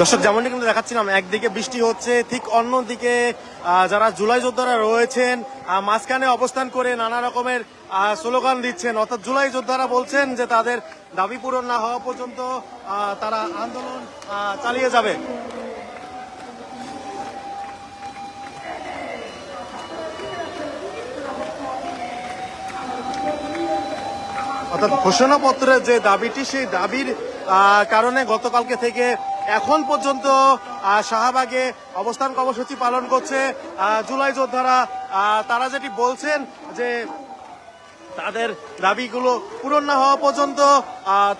দর্শক, যেমনটি কিন্তু দেখাচ্ছিলাম, একদিকে বৃষ্টি হচ্ছে, ঠিক অন্যদিকে যারা জুলাই যোদ্ধারা রয়েছেন মাঝখানে অবস্থান করে নানা রকমের স্লোগান দিচ্ছেন। অর্থাৎ জুলাই যোদ্ধারা বলছেন যে তাদের দাবি পূরণ না হওয়া পর্যন্ত তারা আন্দোলন চালিয়ে যাবে। অর্থাৎ ঘোষণাপত্রের যে দাবিটি, সেই দাবির কারণে গতকালকে থেকে এখন পর্যন্ত শাহবাগে অবস্থান কর্মসূচি পালন করছে জুলাই যোদ্ধারা। তারা যেটি বলছেন যে তাদের দাবিগুলো পূরণ না হওয়া পর্যন্ত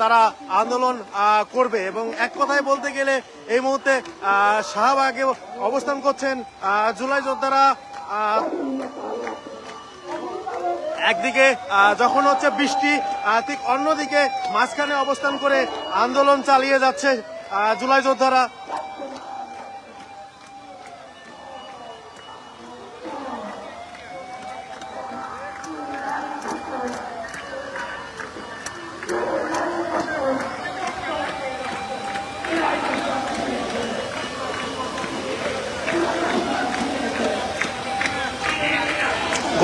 তারা আন্দোলন করবে। এবং এক কথায় বলতে গেলে, এই মুহূর্তে শাহবাগে অবস্থান করছেন জুলাই যোদ্ধারা। একদিকে যখন হচ্ছে বৃষ্টি ঠিক অন্যদিকে মাঝখানে অবস্থান করে আন্দোলন চালিয়ে যাচ্ছে জুলাই যোদ্ধারা।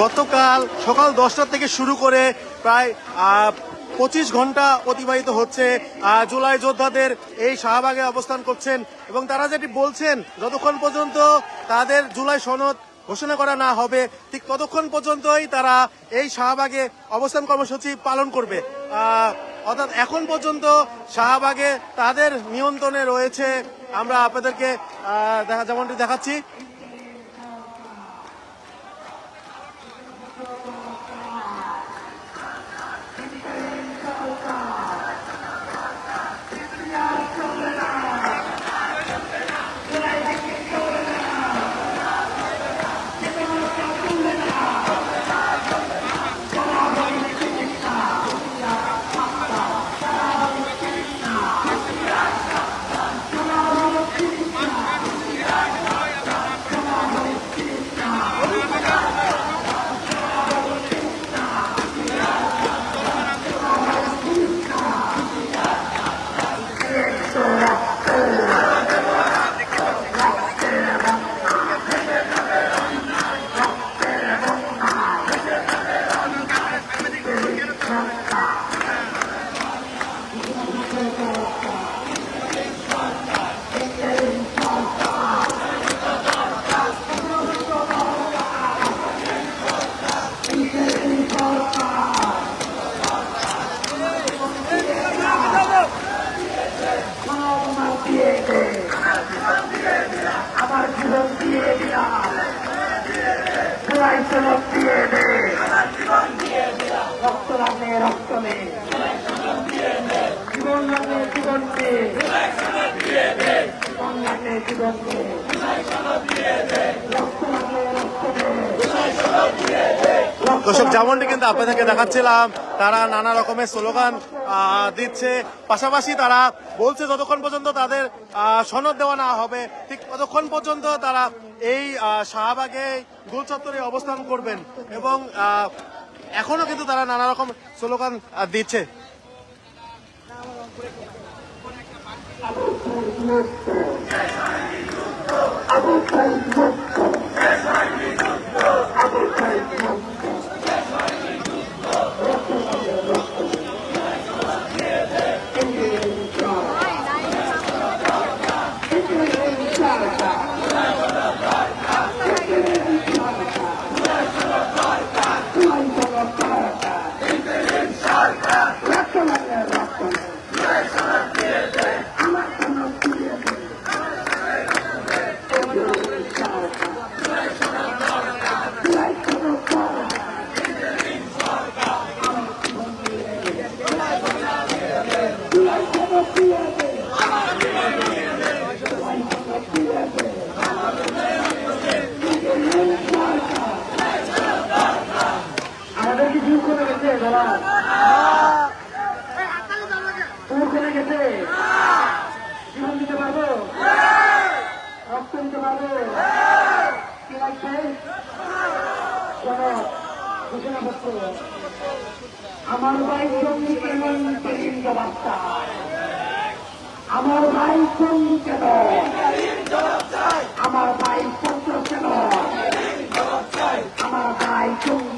গতকাল সকাল দশটা থেকে শুরু করে প্রায় পঁচিশ ঘণ্টা অতিবাহিত হচ্ছে জুলাই যোদ্ধাদের এই শাহবাগে অবস্থান করছেন এবং তারা যেটি বলছেন, যতক্ষণ পর্যন্ত তাদের জুলাই সনদ ঘোষণা করা না হবে, ঠিক ততক্ষণ পর্যন্তই তারা এই শাহবাগে অবস্থান কর্মসূচি পালন করবে। অর্থাৎ এখন পর্যন্ত শাহবাগে তাদের নিয়ন্ত্রণে রয়েছে, আমরা আপনাদেরকে যেমনটি দেখাচ্ছি সনদ দিয়ে দে রক্ত লাগলে রক্ত জীবন জীবন জীবন জীবন দর্শক, যেমনটি কিন্তু আপনাদেরকে দেখাচ্ছিলাম, তারা নানা রকমের স্লোগান দিচ্ছে। পাশাপাশি তারা বলছে, যতক্ষণ পর্যন্ত তাদের সনদ দেওয়া না হবে, ঠিক ততক্ষণ পর্যন্ত তারা এই শাহবাগে গোল চত্বরে অবস্থান করবেন। এবং এখনও কিন্তু তারা নানা রকম স্লোগান দিচ্ছে। আমার ভাই জঙ্গি কেন আমার ভাই জঙ্গি কেন আমার ভাই ছাত্র কেন আমার ভাই জঙ্গি